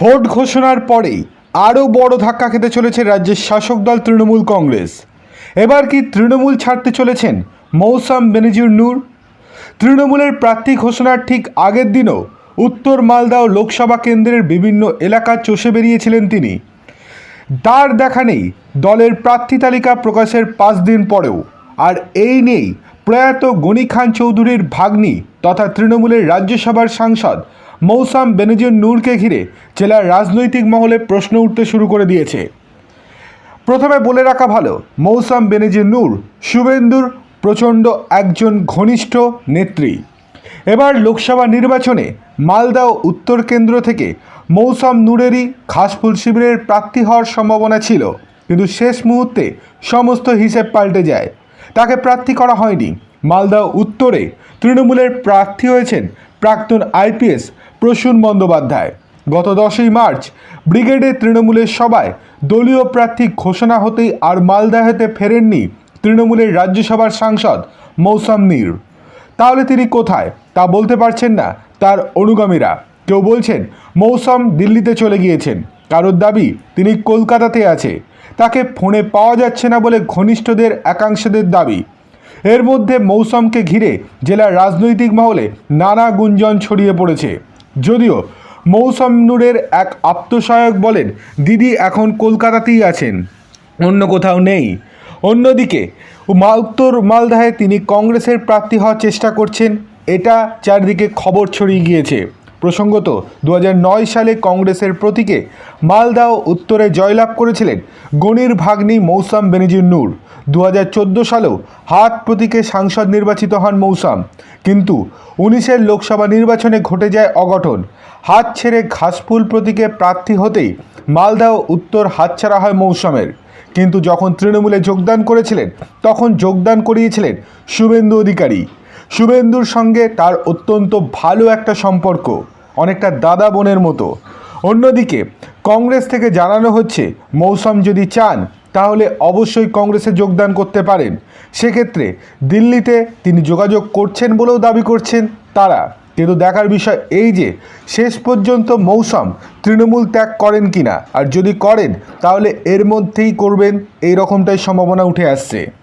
Vote ঘোষণার পরেই আরও বড় ধাক্কা খেতে চলেছে রাজ্যের শাসক দল তৃণমূল কংগ্রেস। এবার কি তৃণমূল ছাড়তে চলেছেন মৌসাম বেনজির নূর? তৃণমূলের প্রার্থী ঘোষণার ঠিক আগের দিনও উত্তর মালদাও লোকসভা কেন্দ্রের বিভিন্ন এলাকা চষে বেরিয়েছিলেন তিনি। তার দেখা নেই দলের প্রার্থী তালিকা প্রকাশের পাঁচ দিন পরেও। আর এই নেই প্রয়াত গনি খান চৌধুরীর ভাগ্নি তথা তৃণমূলের রাজ্যসভার সাংসদ মৌসাম বেনজির নূরকে ঘিরে জেলার রাজনৈতিক মহলে প্রশ্ন উঠতে শুরু করে দিয়েছে। প্রথমে বলে রাখা ভালো, মৌসাম বেনজির নূর, শুভেন্দুর প্রচণ্ড একজন ঘনিষ্ঠ নেত্রী। এবার লোকসভা নির্বাচনে মালদা ও উত্তর কেন্দ্র থেকে মৌসাম নূরেরই খাসফুল শিবিরের প্রার্থী হওয়ার সম্ভাবনা ছিল। কিন্তু শেষ মুহূর্তে সমস্ত হিসেব পাল্টে যায়। তাকে প্রার্থী করা হয়নি। মালদা উত্তরে তৃণমূলের প্রার্থী হয়েছেন প্রাক্তন আইপিএস প্রসূন বন্দ্যোপাধ্যায়। গত দশই মার্চ ব্রিগেডে তৃণমূলের সভায় দলীয় প্রার্থী ঘোষণা হতেই আর মালদাহেতে ফেরেননি তৃণমূলের রাজ্যসভার সাংসদ মৌসাম নীর তাহলে তিনি কোথায়? তা বলতে পারছেন না তার অনুগামীরা। কেউ বলছেন, মৌসম দিল্লিতে চলে গিয়েছেন। কারোর দাবি, তিনি কলকাতাতে আছে। তাকে ফোনে পাওয়া যাচ্ছে না বলে ঘনিষ্ঠদের একাংশদের দাবি। এর মধ্যে মৌসুমকে ঘিরে জেলার রাজনৈতিক মহলে নানা গুঞ্জন ছড়িয়ে পড়েছে। যদিও মৌসম নূরের এক আত্মসহায়ক বলেন, দিদি এখন কলকাতাতেই আছেন, অন্য কোথাও নেই। অন্যদিকে উত্তর মালদায় তিনি কংগ্রেসের প্রার্থী হওয়ার চেষ্টা করছেন, এটা চারদিকে খবর ছড়িয়ে গিয়েছে। প্রসঙ্গত দু হাজার নয় সালে কংগ্রেসের প্রতীকে মালদা ও উত্তরে জয়লাভ করেছিলেন গণির ভাগ্নি মৌসাম বেনজির নূর। দু হাজার চোদ্দ সালেও হাত প্রতীকে সাংসদ নির্বাচিত হন মৌসাম। কিন্তু উনিশের লোকসভা নির্বাচনে ঘটে যায় অঘটন। হাত ছেড়ে ঘাসফুল প্রতীকে প্রার্থী হতেই মালদা ও উত্তর হাতছাড়া হয় মৌসুমের। কিন্তু যখন তৃণমূলে যোগদান করেছিলেন, তখন যোগদান করিয়েছিলেন শুভেন্দু অধিকারী। শুভেন্দুর সঙ্গে তার অত্যন্ত ভালো একটা সম্পর্ক, অনেকটা দাদা বোনের মতো। অন্যদিকে, কংগ্রেস থেকে জানানো হচ্ছে, মৌসম যদি চান, তাহলে অবশ্যই কংগ্রেসে যোগদান করতে পারেন। সেক্ষেত্রে দিল্লিতে তিনি যোগাযোগ করছেন বলেও দাবি করছেন তারা। কিন্তু দেখার বিষয় এই যে, শেষ পর্যন্ত মৌসম তৃণমূল ত্যাগ করেন কিনা? আর যদি করেন, তাহলে এর মধ্যেই করবেন, এই রকমটাই সম্ভাবনা উঠে আসছে।